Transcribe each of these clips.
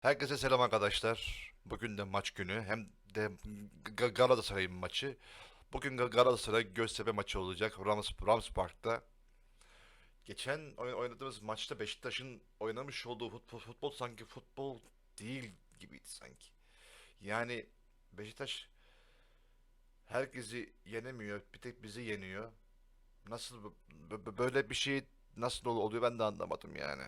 Herkese selam arkadaşlar. Bugün de maç günü. Hem de Galatasaray'ın maçı. Bugün Ga- Galatasaray Göztepe maçı olacak. Rams, Rams Park'ta. Geçen oy- oynadığımız maçta Beşiktaş'ın oynamış olduğu futbol, futbol sanki futbol değil gibiydi sanki. Yani Beşiktaş herkesi yenemiyor. Bir tek bizi yeniyor. Nasıl böyle bir şey nasıl ol- oluyor ben de anlamadım yani.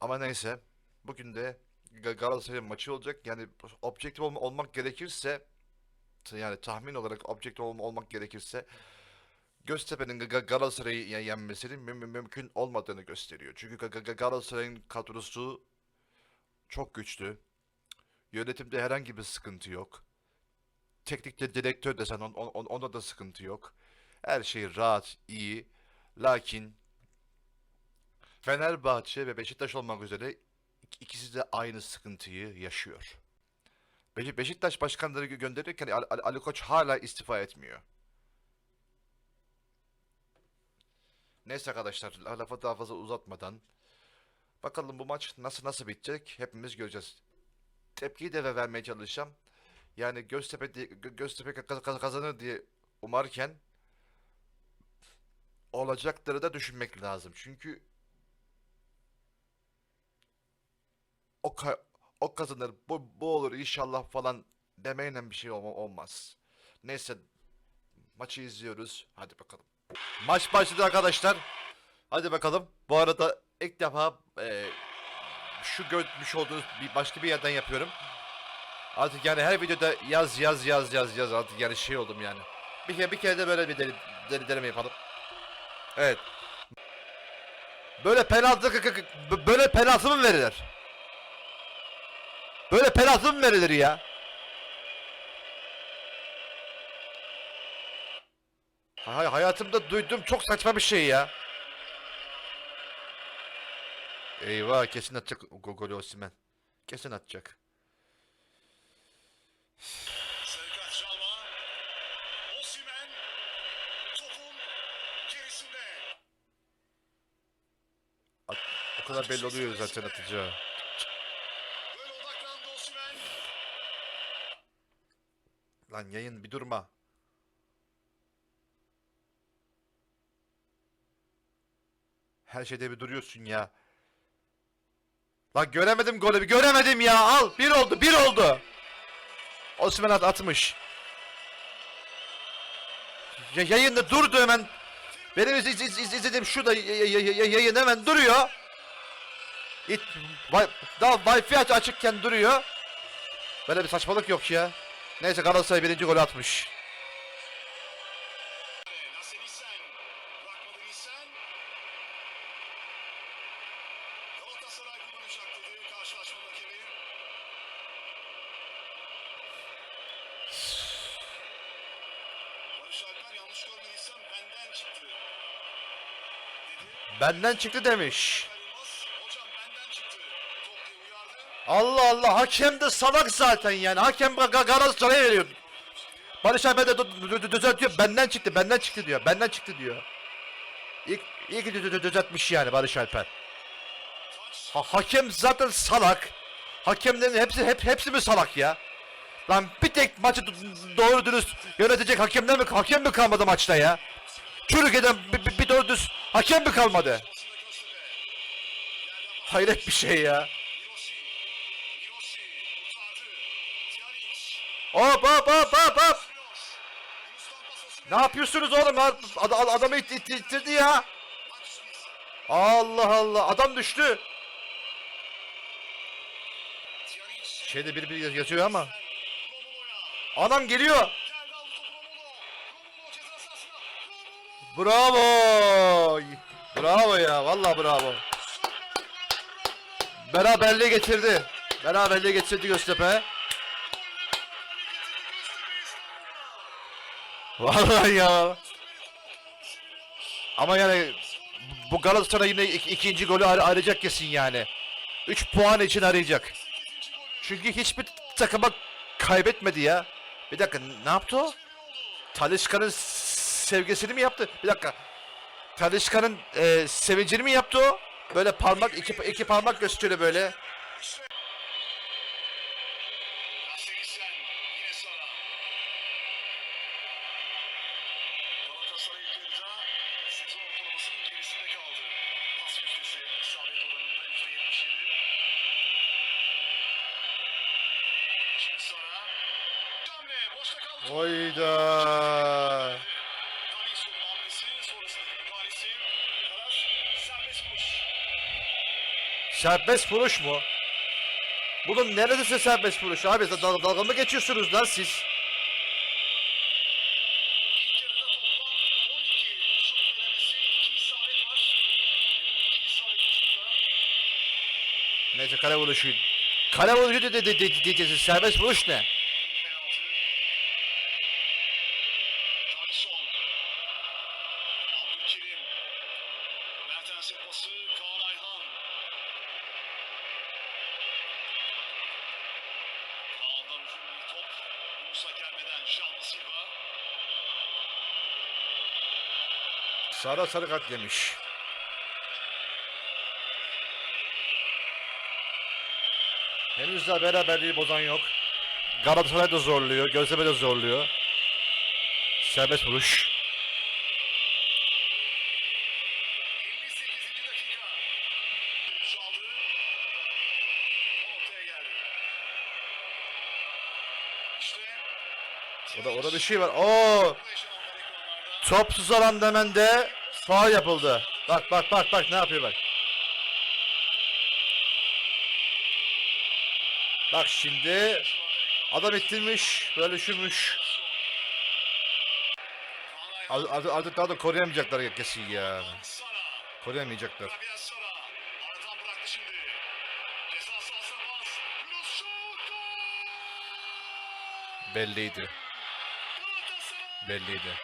Ama neyse. Bugün de Ga- Galatasaray'ın maçı olacak. Yani objektif olma- olmak gerekirse yani tahmin olarak objektif olma- olmak gerekirse Göztepe'nin Ga- Ga- Galatasaray'ı ye- yenmesinin mü- mü- mümkün olmadığını gösteriyor. Çünkü Ga- Ga- Galatasaray'ın kadrosu çok güçlü. Yönetimde herhangi bir sıkıntı yok. Teknik direktör desen on, on, onda da sıkıntı yok. Her şey rahat, iyi. Lakin Fenerbahçe ve Beşiktaş olmak üzere ikisi de aynı sıkıntıyı yaşıyor. Beşi- Beşiktaş başkanları gö- gönderirken Ali, Ali- Koç hala istifa etmiyor. Neyse arkadaşlar la- lafı daha fazla uzatmadan bakalım bu maç nasıl nasıl bitecek hepimiz göreceğiz. Tepkiyi de ve- vermeye çalışacağım. Yani Göztepe diye, Gö- Göztepe kaz- kaz- kazanır diye umarken olacakları da düşünmek lazım. Çünkü o ka- o kazanır bu, bu olur inşallah falan demeyle bir şey olma- olmaz. Neyse maçı izliyoruz. Hadi bakalım. Maç başladı arkadaşlar. Hadi bakalım. Bu arada ilk defa e, şu görmüş olduğunuz bir başka bir yerden yapıyorum. Artık yani her videoda yaz yaz yaz yaz yaz artık yani şey oldum yani. Bir kere bir kere de böyle bir deli, deli deneme yapalım. Evet. Böyle penaltı böyle penaltı mı verilir? Böyle penaltı mı verilir ya? Hay hayatımda duyduğum çok saçma bir şey ya. Eyvah kesin atacak go golü Osimhen. Kesin atacak. At- o kadar belli oluyor zaten atacağı. Lan yayın bir durma. Her şeyde bir duruyorsun ya. Lan göremedim golü bir göremedim ya al bir oldu bir oldu. Osman at atmış. Ya yayında durdu hemen. Benim iz, iz, iz- iz- izlediğim y- y- yayın hemen duruyor. İt, wi- daha Wi-Fi aç- açıkken duruyor. Böyle bir saçmalık yok ya. Neyse Galatasaray birinci golü atmış. Nasser Nissen. Bırakmadı Nissen. Galatasaray kullanacak dedi karşılaşmanın hakemi. Barış Alper yanlış görmediysem benden çıktı. Dedi. Benden çıktı demiş. Yılmaz, hocam benden çıktı. Top diye uyardı. Allah Allah hakem de salak zaten yani. Hakem Ga- Ga- Galatasaray'a veriyor. Barış Alper de dü- dü- dü- düzeltiyor. Benden çıktı, benden çıktı diyor. Benden çıktı diyor. İlk, dü- düzeltmiş yani Barış Alper. Ha, hakem zaten salak. Hakemlerin hepsi hep hepsi mi salak ya? Lan bir tek maçı do- doğru dürüst yönetecek hakemler mi hakem mi kalmadı maçta ya? Türkiye'den bir, bir, bir doğru dürüst hakem mi kalmadı? Hayret bir şey ya. Hop hop hop hop hop. Ne yapıyorsunuz oğlum? Ad- ad- adamı it- it- ittirdi ya. Allah Allah. Adam düştü. Şeyde biri biri yazıyor ama. Anam geliyor. Bravo. Bravo ya. Vallahi bravo. Beraberliği getirdi. Beraberliği getirdi Göztepe. Vallahi ya. Ama yani bu Galatasaray yine ik- ikinci golü ar- arayacak kesin yani. 3 puan için arayacak. Çünkü hiçbir takıma kaybetmedi ya. Bir dakika ne yaptı o? Talisca'nın sevgisini mi yaptı? Bir dakika. Talisca'nın e, sevincini mi yaptı o? Böyle parmak iki, iki parmak gösteriyor böyle. Karar serbest vuruş. Mu? Bunun neredeyse serbest vuruş abi. Dal dalga mı geçiyorsunuz lan siz? İlk yarıda toplam 12 şut denemesi, 2 isabet var. Ve bu 2 isabet dışında Neyse kale vuruşu. Kale vuruşu de, de, de, de, diyeceksin. Serbest vuruş ne? Sarı sarı kart yemiş. Henüz daha beraberliği bozan yok. Galatasaray da zorluyor. Göztepe de zorluyor. Serbest vuruş. Orada, orada bir şey var. Oo! Topsuz alanda hemen de faul yapıldı. Bak bak bak bak ne yapıyor bak. Bak şimdi adam ittirmiş, böyle düşünmüş. Artık, artık- daha da koruyamayacaklar kesin ya. Koruyamayacaklar. Rabia Belliydi.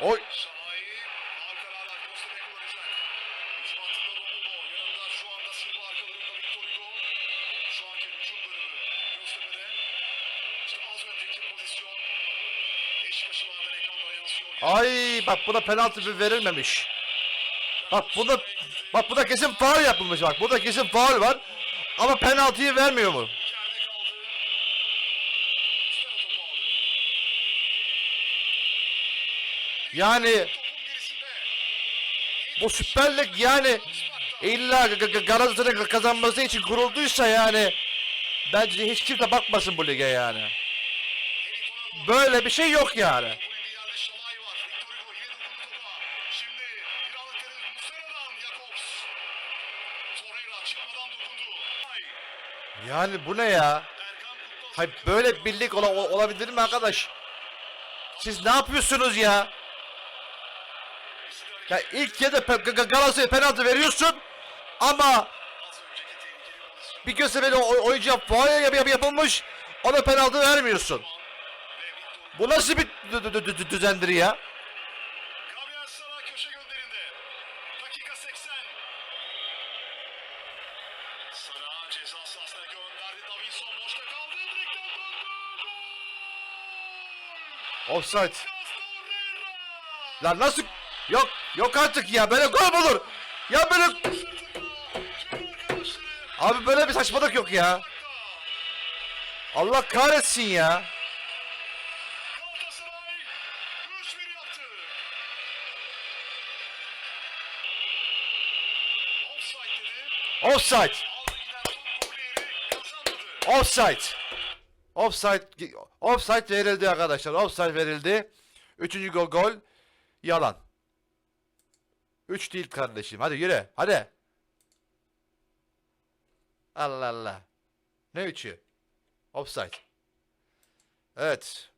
Yansıyor. Ay bak buna penaltı bir verilmemiş. Bak bunda bak burada kesin faul yapılmış bak. Burada kesin faul var. Ama penaltıyı vermiyor mu? Yani bu Süper Lig yani illa Galatasaray'ın kazanması için kurulduysa yani bence hiç kimse bakmasın bu lige yani. Böyle bir şey yok yani. Yani bu ne ya? Hayır böyle birlik ola- ol- olabilir mi arkadaş? Siz ne yapıyorsunuz ya? Ya ilk yarıda Galatasaray'a penaltı veriyorsun ama bir Göztepe'li o- oyuncuya faul yap- yap- yapılmış ona penaltı vermiyorsun. Bu nasıl bir dü- dü- dü- dü- düzendir ya? Gabriel Sara köşe gönderinde. Dakika 80. Sara ceza sahasına gönderdi. Davinson boşta kaldı. Direkten döndü. Gol! Offside. Lan nasıl? Yok yok artık ya böyle gol mu olur? Ya böyle abi böyle bir saçmalık yok ya. Allah kahretsin ya. Galatasaray 3-1 yaptı. Offside. Offside. Offside offside verildi arkadaşlar. Offside verildi. Üçüncü gol gol yalan. Üç değil kardeşim. Hadi yürü. Hadi. Allah Allah. Ne üçü? Offside. Evet.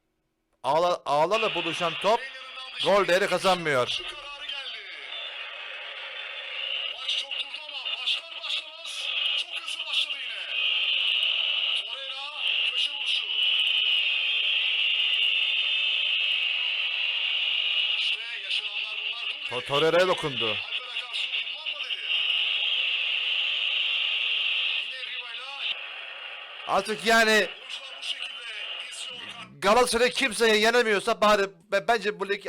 Ağla, ağlarla buluşan top Taylor'ından gol değeri kazanmıyor. Şu kararı geldi. Maç çok durdu ama başlar başlamaz çok hızlı başladı yine. Torreira köşe vuruşu. İşte yaşananlar Torreira'ya dokundu. Artık yani. Galatasaray kimseye yenemiyorsa bari be- bence bu lig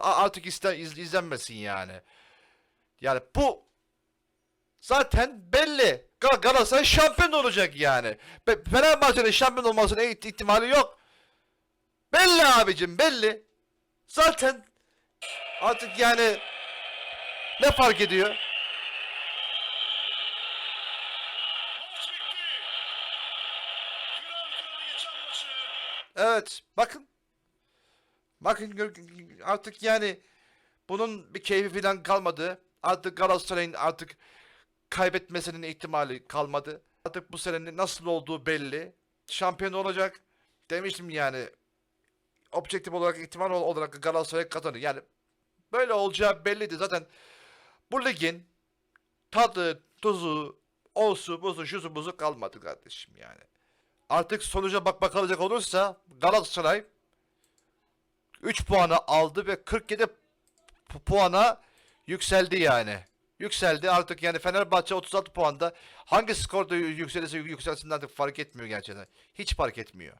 artık iste, iz- izlenmesin yani. Yani bu zaten belli. Gal- Galatasaray şampiyon olacak yani. Fenerbahçe'nin şampiyon olmasının ihti- ihtimali yok. Belli abicim belli. Zaten artık yani ne fark ediyor? Evet, bakın. Bakın artık yani bunun bir keyfi falan kalmadı. Artık Galatasaray'ın artık kaybetmesinin ihtimali kalmadı. Artık bu senenin nasıl olduğu belli. Şampiyon olacak. Demiştim yani. Objektif olarak ihtimal ol- olarak Galatasaray kazanır. Yani böyle olacağı belliydi. Zaten bu ligin tadı, tuzu, osu, buzu, şusu, buzu kalmadı kardeşim yani. Artık sonuca bak bakılacak olursa Galatasaray 3 puanı aldı ve 47 pu- puana yükseldi yani. Yükseldi artık yani Fenerbahçe 36 puanda hangi skorda yü- yükselirse yü- yükselsin artık fark etmiyor gerçekten. Hiç fark etmiyor.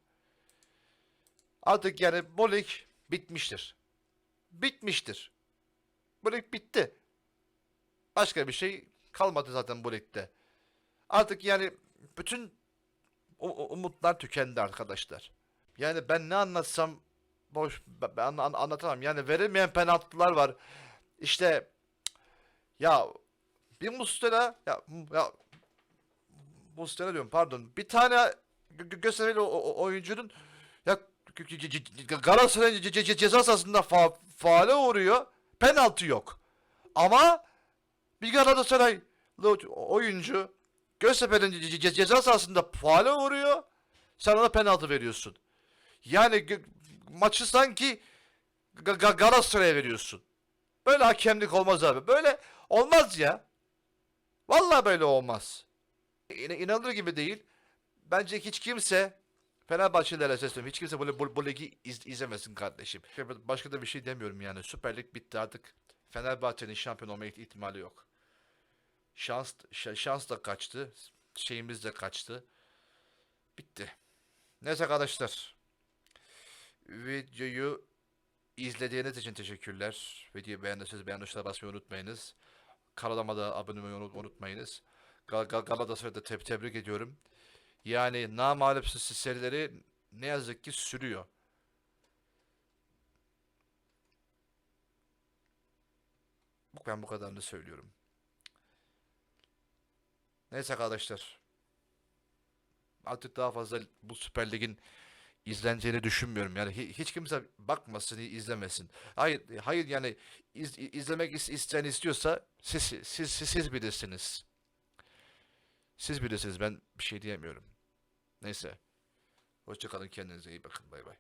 Artık yani bu lig bitmiştir. Bitmiştir. Bu lig bitti. Başka bir şey kalmadı zaten bu ligde. Artık yani bütün umutlar tükendi arkadaşlar. Yani ben ne anlatsam boş ben ben an- anlatamam. Yani verilmeyen penaltılar var. İşte ya bir Mustera ya, ya Mustera diyorum pardon. Bir tane gö- gö- gösterili o- o- oyuncunun ya g- g- g- g- Galatasaray'ın ce- ce- ce- ceza sahasında fa faale uğruyor. Penaltı yok. Ama bir Galatasaraylı oyuncu Göztepe'nin ce- ce- ceza sahasında faale uğruyor. Sen ona penaltı veriyorsun. Yani maçı sanki Ga- Ga- Galatasaray'a veriyorsun. Böyle hakemlik olmaz abi. Böyle olmaz ya. Vallahi böyle olmaz. İn- inanılır gibi değil. Bence hiç kimse Fenerbahçelilere sesleniyorum. Hiç kimse bu, bu, bu ligi iz- izlemesin kardeşim. Başka da bir şey demiyorum yani. Süper Lig bitti artık. Fenerbahçe'nin şampiyon olma ihtimali yok. Şans şans da kaçtı. Şeyimiz de kaçtı. Bitti. Neyse arkadaşlar. Videoyu izlediğiniz için teşekkürler. Videoyu beğendiyseniz beğen tuşuna basmayı unutmayınız. Kanalıma da abone olmayı unut- unutmayınız. Gal Gal Galatasaray'ı da teb- tebrik ediyorum. Yani namalip s- serileri ne yazık ki sürüyor. Ben bu kadarını söylüyorum. Neyse arkadaşlar. Artık daha fazla bu Süper Lig'in izleneceğini düşünmüyorum. Yani hi- hiç kimse bakmasın, izlemesin. Hayır, hayır yani iz- izlemek is- isteyen istiyorsa siz, siz, siz, siz bilirsiniz. Siz bilirsiniz. Ben bir şey diyemiyorum. Neyse. Hoşça kalın. Kendinize iyi bakın. Bay bay.